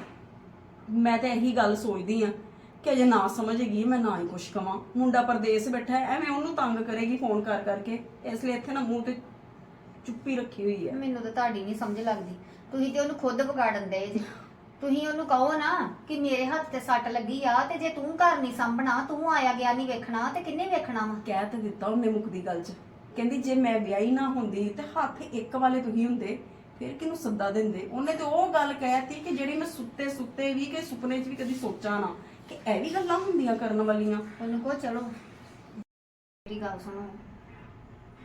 ਮੈਂ ਤਾਂ ਇਹੀ ਗੱਲ ਸੋਚਦੀ ਆ ਕਿ ਅਜੇ ਨਾ ਸਮਝੇਗੀ ਮੈਂ ਨਾ ਹੀ ਕੁਛ ਕਵਾਂ। ਮੁੰਡਾ ਪਰਦੇਸ ਬੈਠਾ ਹੈ, ਐਵੇਂ ਉਹਨੂੰ ਤੰਗ ਕਰੇਗੀ ਫੋਨ ਕਰ ਕਰਕੇ ਇਸ ਲਈ ਇੱਥੇ ਨਾ ਮੂੰਹ ਤੇ ਚੁੱਪੀ ਰੱਖੀ ਹੋਈ ਹੈ।
ਮੈਨੂੰ ਤਾਂ ਤੁਹਾਡੀ ਨਹੀਂ ਸਮਝ ਲੱਗਦੀ। ਤੁਸੀਂ ਤੇ ਉਹਨੂੰ ਖੁਦ ਵਿਗਾੜਨ ਦੇ ਜੇ। ਤੁਸੀਂ ਉਹਨੂੰ ਕਹੋ ਨਾ ਕਿ ਮੇਰੇ ਹੱਥ ਤੇ ਸੱਟ ਲੱਗੀ ਆ ਤੇ ਜੇ ਤੂੰ ਘਰ ਨਹੀਂ ਸੰਭਣਾ ਤੂੰ ਆਇਆ ਗਿਆ ਨਹੀਂ ਵੇਖਣਾ ਤੇ ਕਿੰਨੇ ਵੇਖਣਾ ਵਾ?
ਕਹਿ ਤਾਂ ਦਿੱਤਾ ਉਹਨੇ ਮੁੱਕਦੀ ਗੱਲ 'ਚ। ਕਹਿੰਦੀ ਜੇ ਮੈਂ ਵਿਆਹੀ ਨਾ ਹੁੰਦੀ ਤੇ ਹੱਥ ਇੱਕ ਵਾਲੇ ਤੁਸੀਂ ਹੁੰਦੇ ਫਿਰ ਕਿਹਨੂੰ ਸੱਦਾ ਦਿੰਦੇ? ਉਹਨੇ ਤੇ ਉਹ ਗੱਲ ਕਹਿਤੀ ਕਿ ਜਿਹੜੀ ਮੈਂ ਸੁੱਤੇ ਸੁੱਤੇ ਵੀ ਕਿ ਸੁਪਨੇ 'ਚ ਵੀ ਕਦੀ ਸੋਚਾਂ ਨਾ ਕਿ ਇਹ ਵੀ ਗੱਲਾਂ ਹੁੰਦੀਆਂ ਕਰਨ ਵਾਲੀਆਂ।
ਉਹਨੂੰ ਕਹੋ ਚਲੋ। ਮੇਰੀ ਗੱਲ ਸੁਣੋ।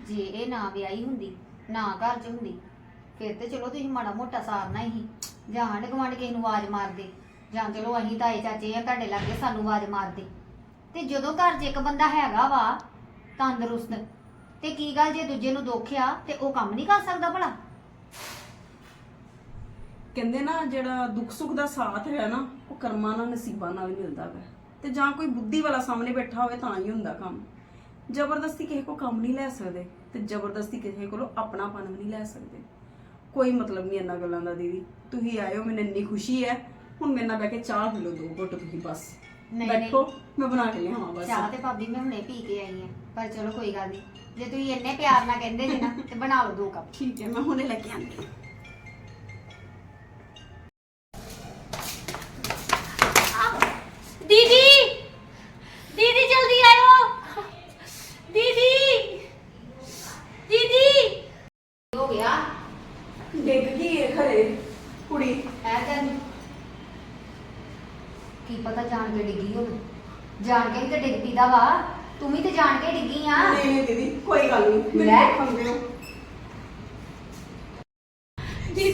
ਜੇ ਇਹ ਨਾ ਵਿਆਹੀ ਹੁੰਦੀ ਨਾ ਘਰ 'ਚ ਹੁੰਦੀ ਫਿਰ ਤੇ ਚਲੋ ਤੁਸੀਂ ਮਾੜਾ ਮੋਟਾ ਸਾਰਨਾ ਹੀ। ਜਾਂ ਆਂਢ ਗੁਆਂਢ ਕਿਸੇ ਨੂੰ ਆਵਾਜ਼ ਮਾਰਦੇ, ਜਾਂ ਚਲੋ ਅਸੀਂ ਤਾਏ ਚਾਚੇ ਆ, ਤੁਹਾਡੇ ਲਾਗੇ ਸਾਨੂੰ ਆਵਾਜ਼ ਮਾਰਦੇ। ਤੇ ਜਦੋਂ ਘਰ 'ਚ ਇੱਕ ਬੰਦਾ ਹੈਗਾ ਵਾ, ਤੰਦਰੁਸਤ, ਤੇ ਕੀ ਗੱਲ ਜੇ ਦੂਜੇ ਨੂੰ ਦੁੱਖ ਆ, ਤੇ ਉਹ ਕੰਮ ਨਹੀਂ ਕਰ ਸਕਦਾ ਭਲਾ?
ਕਹਿੰਦੇ ਨਾ, ਜਿਹੜਾ ਦੁੱਖ ਸੁੱਖ ਦਾ ਸਾਥ ਹੈ ਨਾ, ਉਹ ਕਰਮਾਂ ਨਾਲ ਨਸੀਬਾਂ ਨਾਲ ਹੀ ਮਿਲਦਾ ਹੈ ਤੇ ਜਾਂ ਕੋਈ ਬੁੱਧੀ ਵਾਲਾ ਸਾਹਮਣੇ ਬੈਠਾ ਹੋਵੇ ਤਾਂ ਹੀ ਹੁੰਦਾ ਕੰਮ। ਜ਼ਬਰਦਸਤੀ ਕਿਸੇ ਕੋ ਕੰਮ ਨਹੀਂ ਲੈ ਸਕਦੇ, ਤੇ ਜ਼ਬਰਦਸਤੀ ਕਿਸੇ ਕੋਲੋਂ ਆਪਣਾਪਨ ਵੀ ਨਹੀਂ ਲੈ ਸਕਦੇ। ਕੋਈ ਮਤਲਬ ਨਹੀਂ ਇਹਨਾਂ ਗੱਲਾਂ ਦਾ ਦੀਦੀ। ਤੁਸੀਂ ਆਇਓ ਮੈਨੂੰ ਇੰਨੀ ਖੁਸ਼ੀ ਹੈ। ਹੁਣ ਮੇਰੇ ਨਾਲ ਬਹਿ ਕੇ ਚਾਹ ਪੀ ਲਓ ਦੋ ਘੁੱਟ ਤੁਸੀਂ ਬਸ।
ਨਹੀਂ, ਨਹੀਂ।
ਬੈਠੋ ਮੈਂ ਬਣਾ ਕੇ ਲਿਆਵਾਂ ਬਸ।
ਚਾਹ ਤੇ ਭਾਬੀ ਮੈਂ ਹੁਣੇ ਪੀ ਕੇ ਆਈ ਆ ਪਰ ਚਲੋ ਕੋਈ ਗੱਲ ਨਹੀਂ। ਜੇ ਤੁਸੀਂ ਇੰਨੇ ਪਿਆਰ ਨਾਲ ਕਹਿੰਦੇ ਜੀ ਨਾ ਤੇ ਬਣਾ ਲਓ ਦੋ ਕੱਪ।
ਠੀਕ ਹੈ ਮੈਂ ਹੁਣੇ ਲੈ ਕੇ ਆਂਦੀ ਹਾਂ।
ਦੀਦੀ ਦੀਦੀ ਜਲਦੀ ਆਇਓ ਦੀਦੀ ਦੀਦੀ
ਹੋ ਗਿਆ
ਡਿੱਗ ਗਈ ਹੈ ਖਰੇ ਕੁੜੀ
ਹੈ ਤੈਨੂੰ ਕੀ ਪਤਾ ਜਾਣ ਕੇ ਡਿੱਗੀ ਹੋਵੇ ਜਾਣ ਕੇ ਵੀ ਤੇ ਡਿੱਗਦੀ ਦਾ ਵਾ ਤੂੰ ਵੀ ਤੇ ਜਾਣ ਕੇ ਡਿੱਗੀ ਆ
ਨਹੀਂ ਨਹੀਂ ਦੀਦੀ ਕੋਈ ਗੱਲ ਨਹੀਂ ਮੈਨੂੰ
ਲੈ।
ਦੇਖਣ ਦਿਓ ਜੀ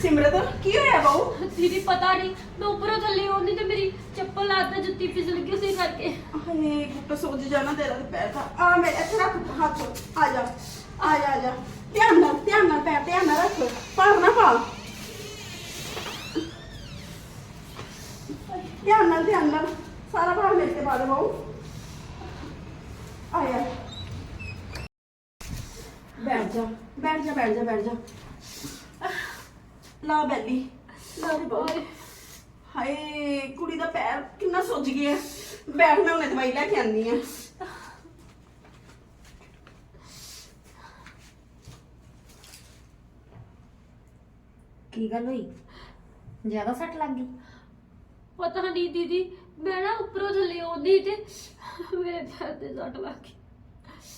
ਸਿਮਰਤ ਕੀ ਹੋਇਆ ਬਾਊ
ਦੀਦੀ ਪਤਾ ਨਹੀਂ ਮੈਂ ਉੱਪਰੋਂ ਥੱਲੇ ਆਉਂਦੀ ਤੇ ਮੇਰੀ ਚੱਪਲ ਲੱਗਦਾ ਜੁੱਤੀ ਫਿਸਲ ਗਈ ਉਸੇ ਕਰਕੇ
ਹਾਏ ਕੁੱਟ ਸੋਜ ਜਾਣਾ ਤੇਰਾ ਤੇ ਪੈਰ ਤਾਂ ਆ ਮੈਂ ਇੱਥੇ ਰੱਖ ਹੱਥ ਆ ਜਾ ਆ ਜਾ ਆ ਜਾ ਧਿਆਨ ਨਾਲ ਧਿਆਨ ਨਾਲ ਪੈਰ ਧਿਆਨ ਨਾਲ ਰੱਖ ਭਾਰ ਨਾ ਪਾ ਧਿਆਨ ਨਾਲ ਧਿਆਨ ਨਾਲ ਸਾਰਾ ਭਾਰ ਮੇਰੇ ਤੇ ਪਾ ਦੇ ਬਾਊ। ਆ ਜਾ ਬੈਠ ਜਾ ਬੈਠ ਜਾ ਬੈਠ ਜਾ ਬੈਠ ਜਾ। ਲਾ ਬੈਲੀ। ਲਾ ਦੇ ਬਾਊ। ਹਾਏ ਕੁੜੀ ਦਾ ਪੈਰ ਕਿੰਨਾ ਸੁੱਜ ਗਿਆ। ਬੈਠ ਮੈਂ ਹੁਣੇ ਦਵਾਈ ਲੈ ਕੇ ਆਂਦੀ ਆ।
ਕੀ ਗੱਲ ਹੋਈ? ਜ਼ਿਆਦਾ ਸੱਟ ਲੱਗ ਗਈ।
ਪਤਾ ਨਹੀਂ ਦੀਦੀ, ਮੈਂ ਨਾ ਉੱਪਰੋਂ ਥੱਲੇ ਆਉਂਦੀ ਤੇ ਮੇਰੇ ਪੈਰ ਤੇ ਸੱਟ ਲੱਗ ਗਈ।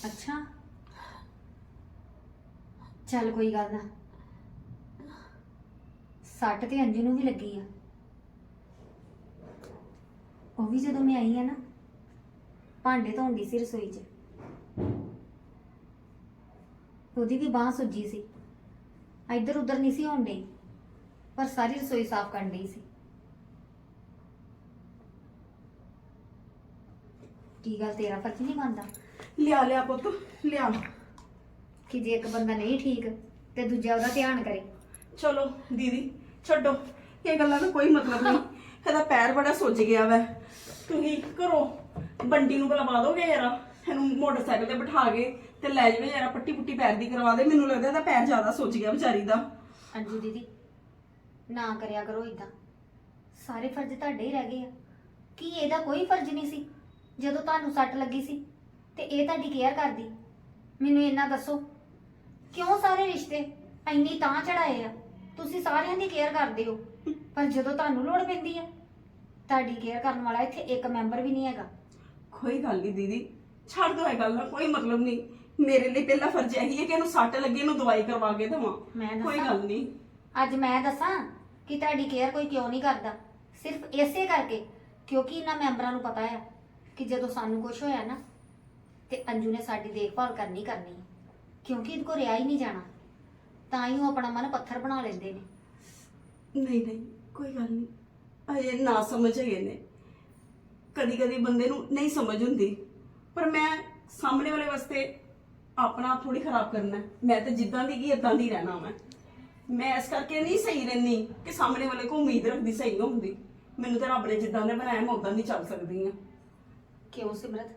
ਅੱਛਾ। ਚੱਲ ਕੋਈ ਗੱਲ ਨਾ। ਸੱਟ ਤੇ ਅੰਜੂ ਨੂੰ ਵੀ ਲੱਗੀ ਆ। ਉਹ ਵੀ ਜਦੋਂ ਮੈਂ ਆਈ ਆ ਨਾ, ਭਾਂਡੇ ਧੋਂਦੀ ਸੀ ਰਸੋਈ 'ਚ। ਉਹਦੀ ਵੀ ਬਾਹ ਸੁੱਜੀ ਸੀ। ਇੱਧਰ ਉੱਧਰ ਨਹੀਂ ਸੀ ਹੋਣ ਡਈ, ਪਰ ਸਾਰੀ ਰਸੋਈ ਸਾਫ਼ ਕਰਨ ਡਈ ਸੀ। ਕੀ ਗੱਲ ਤੇਰਾ ਫਰਜ਼ ਨਹੀਂ ਬਣਦਾ?
ਲਿਆ ਲਿਆ ਪੁੱਤ ਲਿਆ।
ਕਿ ਜੇ ਇੱਕ ਬੰਦਾ ਨਹੀਂ ਠੀਕ ਤੇ ਦੂਜਾ ਉਹਦਾ ਧਿਆਨ ਕਰੇ।
ਚਲੋ ਦੀਦੀ ਛੱਡੋ। ਇਹ ਗੱਲਾਂ ਦਾ ਕੋਈ ਮਤਲਬ ਨਹੀਂ। ਇਹਦਾ ਪੈਰ ਬੜਾ ਸੁੱਜ ਗਿਆ ਵੈ। ਤੁਸੀਂ ਘਰੋਂ ਬੰਡੀ ਨੂੰ ਬੁਲਵਾ ਦੋਗੇ ਯਾਰਾ ਇਹਨੂੰ ਮੋਟਰਸਾਈਕਲ ਤੇ ਬਿਠਾ ਕੇ ਤੇ ਲੈ ਜਾਵੇ ਯਾਰਾ ਪੱਟੀ ਪੁੱਟੀ ਪੈਰ ਦੀ ਕਰਵਾ ਦੇ। ਮੈਨੂੰ ਲੱਗਦਾ ਇਹਦਾ ਪੈਰ ਜ਼ਿਆਦਾ ਸੁੱਜ ਗਿਆ ਵਿਚਾਰੀ ਦਾ।
ਅੰਜੂ ਦੀਦੀ ਨਾ ਕਰਿਆ ਕਰੋ ਇਦਾਂ ਸਾਰੇ ਫਰਜ਼ ਤੁਹਾਡੇ ਹੀ ਰਹਿ ਗਏ ਆ। ਕੀ ਇਹਦਾ ਕੋਈ ਫਰਜ਼ ਨਹੀਂ ਸੀ? ਜਦੋਂ ਤੁਹਾਨੂੰ ਸੱਟ ਲੱਗੀ ਸੀ ਤੇ ਇਹ ਤੁਹਾਡੀ ਕੇਅਰ ਕਰਦੀ। ਮੈਨੂੰ ਇਹਨਾਂ ਦੱਸੋ ਕਿਉਂ ਸਾਰੇ ਰਿਸ਼ਤੇ ਇੰਨੀ ਤਾਂ ਚੜਾਏ ਆ? ਤੁਸੀਂ ਸਾਰਿਆਂ ਦੀ ਕੇਅਰ ਕਰਦੇ ਹੋ ਪਰ ਜਦੋਂ ਤੁਹਾਨੂੰ ਲੋੜ ਪੈਂਦੀ ਆ ਤੁਹਾਡੀ ਕੇਅਰ ਕਰਨ ਵਾਲਾ ਇੱਥੇ ਇੱਕ ਮੈਂਬਰ ਵੀ ਨਹੀਂ ਹੈਗਾ।
ਕੋਈ ਗੱਲ ਨਹੀਂ ਦੀਦੀ ਛੱਡ ਦੋ ਇਹ ਗੱਲ ਦਾ ਕੋਈ ਮਤਲਬ ਨਹੀਂ ਮੇਰੇ ਲਈ ਪਹਿਲਾ ਫਰਜ਼ ਇਹੀ ਹੈ ਕਿ ਇਹਨੂੰ ਸੱਟ ਲੱਗੀ ਇਹਨੂੰ ਦਵਾਈ ਕਰਵਾ ਕੇ ਦੇਵਾਂ।
ਮੈਂ
ਕੋਈ
ਦੱਸਾਂ?
ਗੱਲ ਨਹੀਂ
ਅੱਜ ਮੈਂ ਦੱਸਾਂ ਕਿ ਤੁਹਾਡੀ ਕੇਅਰ ਕੋਈ ਕਿਉਂ ਨਹੀਂ ਕਰਦਾ ਸਿਰਫ ਇਸੇ ਕਰਕੇ ਕਿਉਂਕਿ ਇਹਨਾਂ ਮੈਂਬਰਾਂ ਨੂੰ ਪਤਾ ਹੈ ਕਿ ਜਦੋਂ ਸਾਨੂੰ ਕੁਝ ਹੋਇਆ ਨਾ, ਤੇ ਅੰਜੂ ਨੇ ਸਾਡੀ ਦੇਖਭਾਲ ਕਰਨੀ ਕਰਨੀ ਕਿਉਂਕਿ ਇਹਦੇ ਕੋ ਰਿਆ ਹੀ ਨਹੀਂ ਜਾਣਾ। ਤਾਂ ਹੀ ਉਹ ਆਪਣਾ ਮਨ ਪੱਥਰ ਬਣਾ ਲੈਂਦੇ ਨੇ।
ਨਹੀਂ ਨਹੀਂ, ਕੋਈ ਗੱਲ ਨਹੀਂ। ਅਜੇ ਨਾ ਸਮਝ ਹੈਗੇ ਨੇ। ਕਦੀ ਕਦੀ ਬੰਦੇ ਨੂੰ ਨਹੀਂ ਸਮਝ ਹੁੰਦੀ। ਪਰ ਮੈਂ ਸਾਹਮਣੇ ਵਾਲੇ ਵਾਸਤੇ ਆਪਣਾ ਆਪ ਥੋੜੀ ਖਰਾਬ ਕਰਨਾ ਹੈ। ਮੈਂ ਤਾਂ ਜਿੱਦਾਂ ਦੀ ਕੀ ਇਦਾਂ ਦੀ ਰਹਿਣਾ ਮੈਂ ਮੈਂ ਇਸ ਕਰਕੇ ਨਹੀਂ ਸਹੀ ਰਹਿੰਦੀ ਕਿ ਸਾਹਮਣੇ ਵਾਲੇ ਕੋ ਉਮੀਦ ਰੱਖਦੀ ਸਹੀ ਹੁੰਦੀ। ਮੈਨੂੰ ਤਾਂ ਰੱਬ ਨੇ ਜਿੱਦਾਂ ਦਾ ਬਣਾਇਆ, ਮੈਂ ਉਦਾਂ ਦੀ ਚੱਲ ਸਕਦੀ ਹਾਂ।
ਕਿਉਂ ਸਿਮਰਤ?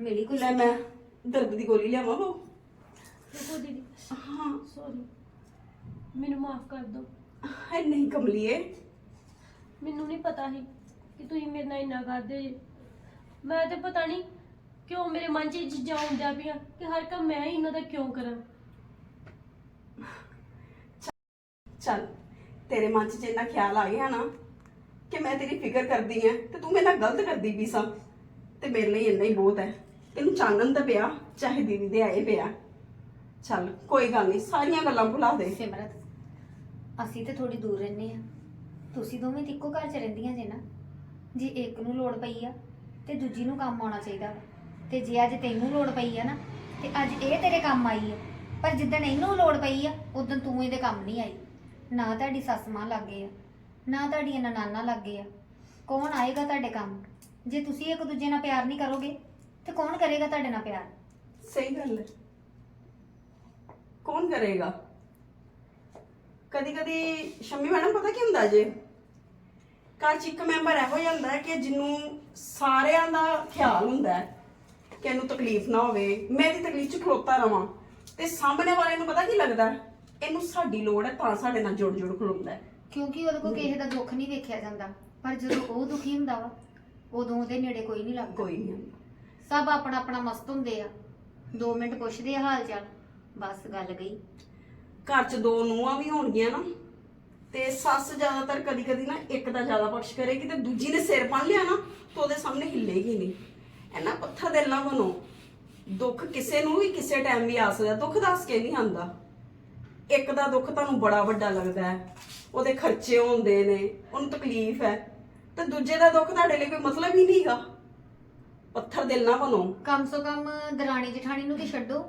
ਮਿਲੀ ਕੋਈ
ਲੈ ਮੈਂ ਦਰਦ ਦੀ ਗੋਲੀ ਲਿਆਵਾਂ ਉਹ
ਦੇਖੋ ਦੀਦੀ
ਹਾਂ।
ਸੌਰੀ ਮੈਨੂੰ ਮਾਫ ਕਰ ਦਿਓ।
ਹੈ ਨਹੀਂ ਕਮਲੀਏ।
ਮੈਨੂੰ ਨਹੀਂ ਪਤਾ ਸੀ ਕਿ ਤੁਸੀਂ ਮੇਰੇ ਨਾਲ ਇੰਨਾ ਕਰਦੇ ਜੇ। ਮੈਂ ਤੇ ਪਤਾ ਨਹੀਂ ਕਿਉਂ ਮੇਰੇ ਮਨ 'ਚ ਇਹ ਚੀਜ਼ਾਂ ਆਉਂਦੀਆਂ ਪਈਆਂ ਕਿ ਹਰ ਕੰਮ ਮੈਂ ਹੀ ਇਹਨਾਂ ਦਾ ਕਿਉਂ ਕਰਾਂ।
ਚੱਲ ਤੇਰੇ ਮਨ 'ਚ ਜੇ ਇੰਨਾ ਖਿਆਲ ਆ ਗਿਆ ਨਾ ਕਿ ਮੈਂ ਤੇਰੀ ਫਿਕਰ ਕਰਦੀ ਆ ਤੇ ਤੂੰ ਮੇਰੇ ਨਾਲ ਗਲਤ ਕਰਦੀ ਵੀ ਸਾਂ। ਤੇ ਮੇਰੇ ਲਈ ਇੰਨਾ ਹੀ ਬਹੁਤ ਹੈ। ਤੈਨੂੰ ਚਾਨਣ ਦਾ ਪਿਆ, ਚਾਹੇ ਦੀਦੀ ਦੇ ਆਏ ਪਿਆ। ਚੱਲ, ਕੋਈ ਗੱਲ ਨਹੀਂ, ਸਾਰੀਆਂ ਗੱਲਾਂ ਭੁਲਾ ਦੇ।
ਸਿਮਰਤ, ਅਸੀਂ ਤੇ ਥੋੜੀ ਦੂਰ ਰਹਿੰਦੇ ਆ ਤੁਸੀਂ ਦੋਵੇਂ ਤਾਂ ਇੱਕੋ ਘਰ 'ਚ ਰਹਿੰਦੀਆਂ ਜੇ ਨਾ। ਜੇ ਇੱਕ ਨੂੰ ਲੋੜ ਪਈ ਆ, ਤੇ ਦੂਜੀ ਨੂੰ ਕੰਮ ਆਉਣਾ ਚਾਹੀਦਾ ਵਾ। ਤੇ ਜੇ ਅੱਜ ਤੈਨੂੰ ਲੋੜ ਪਈ ਆ ਨਾ, ਤੇ ਅੱਜ ਇਹ ਤੇਰੇ ਕੰਮ ਆਈ ਆ। ਪਰ ਜਿੱਦਣ ਇਹਨੂੰ ਲੋੜ ਪਈ ਆ, ਉਦੋਂ ਤੂੰ ਇਹਦੇ ਕੰਮ ਨਹੀਂ ਆਈ। ਨਾ ਤੁਹਾਡੀ ਸੱਸ ਮਾਂ ਲੱਗੇ ਆ, ਨਾ ਤੁਹਾਡੀਆਂ ਨਨਾਨਾ ਲੱਗੇ ਆ। ਕੌਣ ਆਏਗਾ ਤੁਹਾਡੇ ਕੰਮ? ਜੇ ਤੁਸੀਂ ਇੱਕ ਦੂਜੇ ਨਾਲ ਪਿਆਰ ਨਹੀਂ ਕਰੋਗੇ ਤੇ ਕੌਣ ਕਰੇਗਾ ਤੁਹਾਡੇ ਨਾਲ ਪਿਆਰ?
ਸਹੀ ਗੱਲ ਹੈ। ਕੌਣ ਕਰੇਗਾ? ਕਦੀ ਕਦੀ ਸ਼ੰਮੀ ਮੈਡਮ ਪਤਾ ਕੀ ਹੁੰਦਾ ਜੇ? ਘਰ ਚ ਇੱਕ ਮੈਂਬਰ ਇਹੋ ਜਿਹਾ ਹੁੰਦਾ ਹੈ ਕਿ ਜਿਹਨੂੰ ਸਾਰਿਆਂ ਦਾ ਖਿਆਲ ਹੁੰਦਾ ਹੈ ਕਿ ਇਹਨੂੰ ਤਕਲੀਫ ਨਾ ਹੋਵੇ ਮੈਂ ਇਹਦੀ ਤਕਲੀਫ ਚ ਖਲੋਤਾ ਰਵਾਂ। ਤੇ ਸਾਹਮਣੇ ਵਾਲੇ ਨੂੰ ਪਤਾ ਕੀ ਲੱਗਦਾ ਹੈ? ਇਹਨੂੰ ਸਾਡੀ ਲੋੜ ਹੈ ਤਾਂ ਸਾਡੇ ਨਾਲ ਜੁੜ ਜੁੜ ਖਲੋਂਦਾ ਹੈ।
ਕਿਉਂਕਿ ਉਹਦੇ ਕੋਲ ਕਿਸੇ ਦਾ ਦੁੱਖ ਨਹੀਂ ਵੇਖਿਆ ਜਾਂਦਾ ਪਰ ਜਦੋਂ ਉਹ ਦੁਖੀ ਹੁੰਦਾ ਵਾ ਉਦੋਂ ਉਹਦੇ ਨੇੜੇ ਕੋਈ ਨਹੀਂ ਲੱਗਦਾ।
ਕੋਈ ਨਹੀਂ।
ਸਭ ਆਪਣਾ ਆਪਣਾ ਮਸਤ ਹੁੰਦੇ ਆ। 2 ਮਿੰਟ ਪੁੱਛਦੇ ਆ ਹਾਲ ਚਾਲ। ਬਸ ਗੱਲ ਗਈ।
ਘਰ 'ਚ ਦੋ ਨੂੰਹਾਂ ਵੀ ਹੋਣਗੀਆਂ ਨਾ ਤੇ ਸੱਸ ਜ਼ਿਆਦਾਤਰ ਕਦੀ ਕਦੀ ਨਾ ਇੱਕ ਦਾ ਜ਼ਿਆਦਾ ਪਕਸ਼ ਕਰੇਗੀ ਤੇ ਦੂਜੀ ਨੇ ਸਿਰ ਬੰਨ ਲਿਆ ਨਾ ਤਾਂ ਉਹਦੇ ਸਾਹਮਣੇ ਹਿੱਲੇਗੀ ਨਹੀਂ। ਐਨਾ ਪੱਥਰ ਦਿਲ ਨਾ ਬਣੋ। ਦੁੱਖ ਕਿਸੇ ਨੂੰ ਵੀ ਕਿਸੇ ਟਾਈਮ ਵੀ ਆ ਸਕਦਾ। ਦੁੱਖ ਦੱਸ ਕੇ ਨਹੀਂ ਆਂਦਾ ਇੱਕ ਦਾ ਦੁੱਖ ਤੁਹਾਨੂੰ ਬੜਾ ਵੱਡਾ ਲੱਗਦਾ ਹੈ। ਉਹਦੇ ਖਰਚੇ ਹੁੰਦੇ ਨੇ ਉਹਨੂੰ ਤਕਲੀਫ ਹੈ। ਤੇ ਦੂਜੇ ਦਾ ਦੁੱਖ ਤੁਹਾਡੇ ਲਈ ਕੋਈ ਮਤਲਬ ਹੀ ਨਹੀਂਗਾ ਪੱਥਰ ਦਿਲ ਨਾ ਬਣੋ
ਕਮ ਸੋ ਕਮ ਦਰਾਣੀ ਜਠਾਣੀ ਨੂੰ ਤੇ ਛੱਡੋ।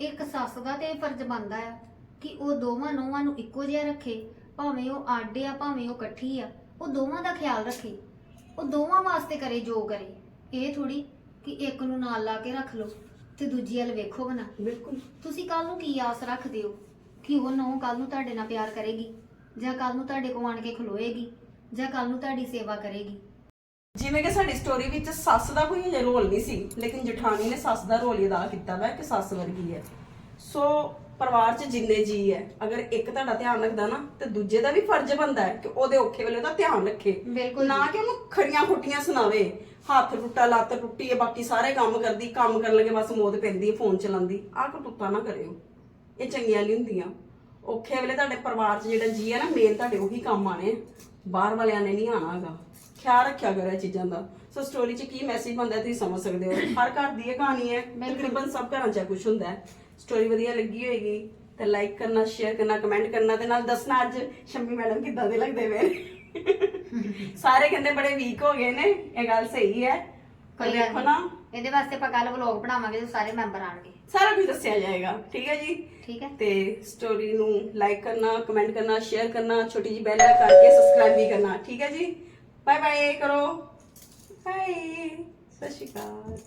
ਇੱਕ ਸੱਸ ਦਾ ਤੇ ਫਰਜ਼ ਬਣਦਾ ਆ ਕਿ ਉਹ ਦੋਵਾਂ ਨੂੰਹਾਂ ਨੂੰ ਇੱਕੋ ਜਿਹਾ ਰੱਖੇ। ਭਾਵੇਂ ਉਹ ਆਡੇ ਆ ਭਾਵੇਂ ਉਹ ਇਕੱਠੀ ਆ ਉਹ ਦੋਵਾਂ ਦਾ ਖਿਆਲ ਰੱਖੇ। ਉਹ ਦੋਵਾਂ ਵਾਸਤੇ ਕਰੇ ਜੋ ਕਰੇ। ਇਹ ਥੋੜੀ ਕਿ ਇੱਕ ਨੂੰ ਨਾਲ ਲਾ ਕੇ ਰੱਖ ਲਓ ਤੇ ਦੂਜੀ ਵੱਲ ਵੇਖੋ ਬਣਾ।
ਬਿਲਕੁਲ।
ਤੁਸੀਂ ਕੱਲ ਨੂੰ ਕੀ ਆਸ ਰੱਖਦੇ ਹੋ? ਕਿ ਉਹ ਨੌ ਕੱਲ ਨੂੰ ਤੁਹਾਡੇ ਨਾਲ ਪਿਆਰ ਕਰੇਗੀ ਜਾਂ ਕੱਲ ਨੂੰ ਤੁਹਾਡੇ ਕੋਲ ਆਣ ਕੇ ਖਲੋਏਗੀ? ਜਾਂ ਕੱਲ ਨੂੰ ਤੁਹਾਡੀ ਸੇਵਾ ਕਰੇਗੀ।
ਜਿਵੇਂ ਕਿ ਸਾਡੀ ਸਟੋਰੀ ਵਿੱਚ ਸੱਸ ਦਾ ਕੋਈ ਹਜੇ ਰੋਲ ਨਹੀਂ ਸੀ ਲੇਕਿਨ ਜਠਾਣੀ ਨੇ ਸੱਸ ਦਾ ਰੋਲ ਹੀ ਅਦਾ ਕੀਤਾ ਵਾ ਕਿ ਸੱਸ ਵਰਗੀ ਹੈ। ਸੋ ਪਰਿਵਾਰ 'ਚ ਜਿੰਨੇ ਜੀ ਹੈ ਅਗਰ ਇੱਕ ਤੁਹਾਡਾ ਧਿਆਨ ਰੱਖਦਾ ਨਾ ਤੇ ਦੂਜੇ ਦਾ ਵੀ ਫਰਜ਼ ਬਣਦਾ ਹੈ ਕਿ ਉਹਦੇ ਔਖੇ ਵੇਲੇ ਉਹਦਾ ਧਿਆਨ ਰੱਖੇ।
ਬਿਲਕੁਲ
ਨਾ ਕਿ ਉਹਨੂੰ ਖੜੀਆਂ ਖੁੱਟੀਆਂ ਸੁਣਾਵੇ। ਹੱਥ ਟੁੱਟਾ ਲੱਤ ਟੁੱਟੀ ਹੈ ਬਾਕੀ ਸਾਰੇ ਕੰਮ ਕਰਦੀ ਕੰਮ ਕਰਨ ਲੱਗੇ ਬਸ ਮੋਦ ਪੈਂਦੀ ਹੈ ਫੋਨ ਚਲਾਉਂਦੀ। ਆਹ ਕੋ ਟੁੱਟਾ ਨਾ ਕਰਿਓ। ਇਹ ਚੰਗੀਆਂ ਨਹੀਂ ਹੁੰਦੀਆਂ। ਔਖੇ ਵੇਲੇ ਤੁਹਾਡੇ ਪਰਿਵਾਰ 'ਚ ਜਿਹੜਾ ਜੀ ਹੈ ਨਾ ਮੇਨ ਤੁਹਾਡੇ ਉਹੀ ਕੰਮ ਆਣੇ ਆ। ਬਾਹਰ ਵਾਲਿਆਂ ਨੇ ਨਹੀਂ ਆਣਾ ਹੈਗਾ। ਖਿਆਲ ਰੱਖਿਆ ਕਰੋ ਇਹ ਚੀਜ਼ਾਂ ਦਾ। ਸੋ ਸਟੋਰੀ 'ਚ ਕੀ ਮੈਸੇਜ ਬੰਦਾ ਤੁਸੀਂ ਸਮਝ ਸਕਦੇ ਹੋ। ਹਰ ਘਰ ਦੀ ਇਹ ਕਹਾਣੀ ਹੈ ਤਕਰੀਬਨ ਸਭ ਘਰਾਂ 'ਚ ਕੁਝ ਹੁੰਦਾ ਹੈ। ਸਟੋਰੀ ਵਧੀਆ ਲੱਗੀ ਹੋਏਗੀ ਤੇ ਲਾਈਕ ਕਰਨਾ ਸ਼ੇਅਰ ਕਰਨਾ ਕਮੈਂਟ ਕਰਨਾ ਤੇ ਨਾਲ ਦੱਸਣਾ ਅੱਜ ਸ਼ੰਮੀ ਮੈਡਮ ਕਿੱਦਾਂ ਦੇ ਲੱਗਦੇ ਵੇ ਸਾਰੇ ਕਹਿੰਦੇ ਬੜੇ ਵੀਕ ਹੋ ਗਏ ਨੇ ਇਹ ਗੱਲ ਸਹੀ ਹੈ।
ਕੋਈ
ਦੇਖੋ ਨਾ।
ਇਹਦੇ ਵਾਸਤੇ ਆਪਾਂ ਕੱਲ ਵਲੌਗ ਬਣਾਵਾਂਗੇ ਤੇ ਸਾਰੇ ਮੈਂਬਰ ਆਣਗੇ
ਸਾਰਾ ਕੁਝ ਦੱਸਿਆ ਜਾਏਗਾ ਠੀਕ ਹੈ ਜੀ?
ਠੀਕ ਹੈ।
ਤੇ ਸਟੋਰੀ ਨੂੰ ਲਾਈਕ ਕਰਨਾ ਕਮੈਂਟ ਕਰਨਾ ਸ਼ੇਅਰ ਕਰਨਾ ਛੋਟੀ ਜੀ ਬੈਲ ਕਰਕੇ ਸਬਸਕ੍ਰਾਈਬ ਵੀ ਕਰਨਾ ਠੀਕ ਹੈ ਜੀ? ਬਾਏ ਬਾਏ ਕਰੋ। ਬਾਏ ਸਤਿ ਸ਼੍ਰੀ ਅਕਾਲ।